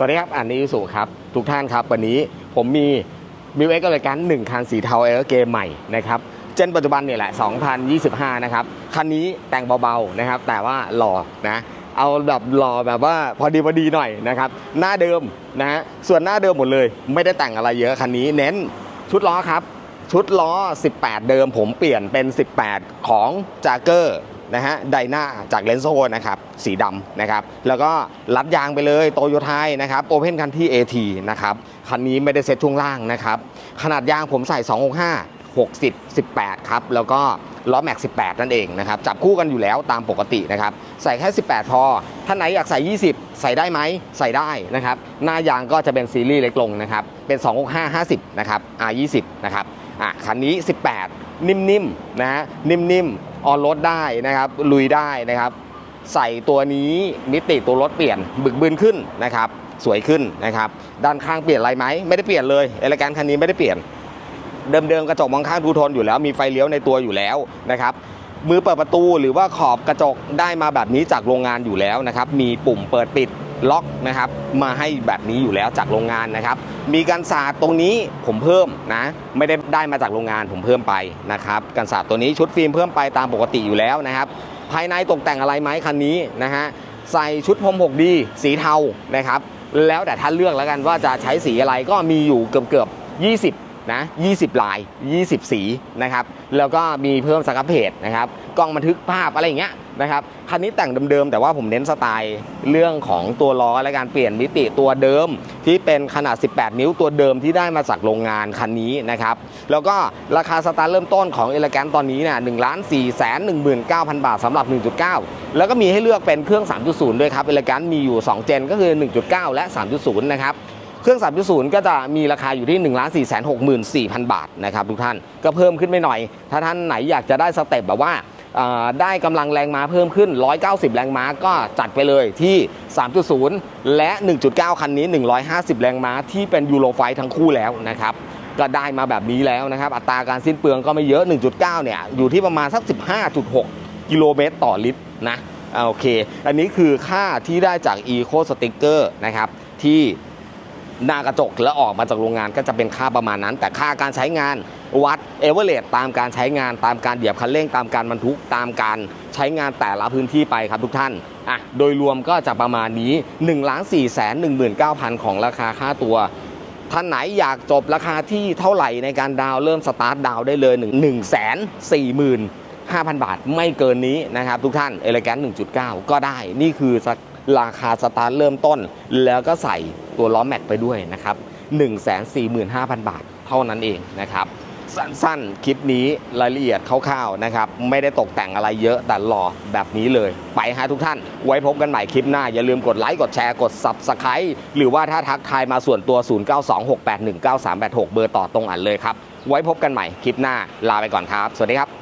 สวัสดีครับอันนี้สุครับ ทุกท่านครับ วันนี้ผมมีมิวเอ็กซ์รายการหนึ่งคันสีเทาเอร์เกมใหม่นะครับเจนปัจจุบันเนี่ยแหละ 2025 นะครับ คันนี้แต่งเบาๆนะครับ แต่ว่าหล่อนะ เอาแบบหล่อแบบว่าพอดีพอดีหน่อยนะครับ หน้าเดิมนะฮะส่วนหน้าเดิมหมดเลย ไม่ได้แต่งอะไรเยอะคันนี้เน้นชุดล้อครับ ชุดล้อ 18 เดิมผมเปลี่ยนเป็น 18 ของจ a เกอร์ นะฮะไดนาจากเลนโซนะครับสีดำนะครับแล้วก็รัดยางไปเลยโตโยไทยนะครับโอเพนคันที่ AT นะครับคันนี้ไม่ได้เซ็ตช่วงล่างนะครับขนาดยางผมใส่ 265 60 18 ครับ แล้วก็ล้อแม็ก 18 นั่นเองนะครับ จับคู่กันอยู่แล้วตามปกตินะครับ ใส่แค่ 18 พอท่านไหนอยากใส่ 20 ใส่ได้ไหม ใส่ได้นะครับ หน้ายางก็จะเป็นซีรีส์เล็กลงนะครับ เป็น 265 50 นะครับ R20 นะครับ อะ คันนี้ 18 นิ่มๆนะฮะนิ่มๆออนรถได้นะครับลุยได้นะครับ ใส่ตัวนี้มิติตัวรถเปลี่ยนบึกบึนขึ้นนะครับสวยขึ้นนะครับด้านข้างเปลี่ยนอะไรไหมไม่ได้เปลี่ยนเลยเอลการคันนี้ไม่ได้เปลี่ยน เดิมๆกระจกมองข้างทูโทนอยู่แล้วมีไฟเลี้ยวในตัวอยู่แล้วนะครับมือเปิดประตูหรือว่าขอบกระจกได้มาแบบนี้จากโรงงานอยู่แล้วนะครับมีปุ่มเปิดปิด ล็อกนะครับมาให้แบบนี้อยู่แล้วจากโรงงานนะครับ มีกันศาสตร์ตรงนี้ผมเพิ่มนะไม่ได้ได้มาจากโรงงานผมเพิ่มไปนะครับกันศาสตร์ตัวนี้ชุดฟิล์มเพิ่มไปตามปกติอยู่แล้วนะครับ ภายในตกแต่งอะไรไหมคันนี้นะฮะใส่ชุดพรม 6D สีเทานะครับแล้วแต่ท่านเลือกแล้วกันว่าจะใช้สีอะไรก็มีอยู่เกือบเกือบ20นะ20 ลาย 20 สีนะครับ แล้วก็มีเพิ่มสครับเพจนะครับ กล้องบันทึกภาพอะไรอย่างเงี้ย นะครับคันนี้แต่งเดิมๆ แต่ว่าผมเน้นสไตล์เรื่องของตัวล้อและการเปลี่ยนมิติตัวเดิม ที่เป็นขนาด 18 นิ้วตัวเดิมที่ได้มาจากโรงงานคันนี้นะครับแล้วก็ราคาสตาร์เริ่มต้นของเอลแกนตอนนี้เนี่ย1ล้าน4แสน19,000บาทสำหรับ 1.9 แล้วก็มีให้เลือกเป็นเครื่อง 3.0 ด้วยครับเอลแกนมีอยู่ 2 เจนก็คือ 1.9 และ 3.0 นะครับเครื่อง 3.0 ก็จะมีราคาอยู่ที่ 1 4 6 4 0 0 0 บาทนะครับทุกท่านก็เพิ่มขึ้นไปหน่อย ถ้าท่านไหนอยากจะได้สเต็ปแบบว่า ได้กำลังแรงม้าเพิ่มขึ้น 190 แรงม้าก็จัดไปเลยที่ 3.0 และ 1.9 คันนี้ 150 แรงม้าที่เป็นยูโรไฟทั้งคู่แล้วนะครับก็ได้มาแบบนี้แล้วนะครับ อัตราการสิ้นเปลืองก็ไม่เยอะ 1.9 เนี่ย อยู่ที่ประมาณสัก 15.6 กิโลเมตรต่อลิตรนะโอเค อันนี้คือค่าที่ได้จาก Eco Sticker นะครับ ที่หน้ากระจกแล้วออกมาจากโรงงานก็จะเป็นค่าประมาณนั้น แต่ค่าการใช้งาน วัดเอเวอเรตตามการใช้งานตามการเหยียบคันเร่งตามการบรรทุกตามการใช้งานแต่ละพื้นที่ไปครับทุกท่านอะโดยรวมก็จะประมาณนี้1นึ่งล้านสี่แสนหนึ่งหมื่นเก้าพันของราคาค่าตัวท่านไหนอยากจบราคาที่เท่าไหร่ในการดาวเริ่มสตาร์ทดาวได้เลย1นึ่งหนึ่งแสนสี่หมื่นห้าพันบาทไม่เกินนี้นะครับทุกท่านเอเลแกน1.9 ก็ได้ นี่คือราคาสตาร์ทเริ่มต้น แล้วก็ใส่ตัวล้อแม็กไปด้วยนะครับ145,000 บาทเท่านั้นเองนะครับ สั้นๆ คลิปนี้รายละเอียดคร่าวๆนะครับ ไม่ได้ตกแต่งอะไรเยอะแต่หล่อแบบนี้เลย ไปฮะทุกท่าน ไว้พบกันใหม่คลิปหน้า อย่าลืมกดไลค์กดแชร์กด Subscribe หรือว่าถ้าทักทายมาส่วนตัว 0926819386 เบอร์ต่อตรงอันเลยครับ ไว้พบกันใหม่คลิปหน้าลาไปก่อนครับ สวัสดีครับ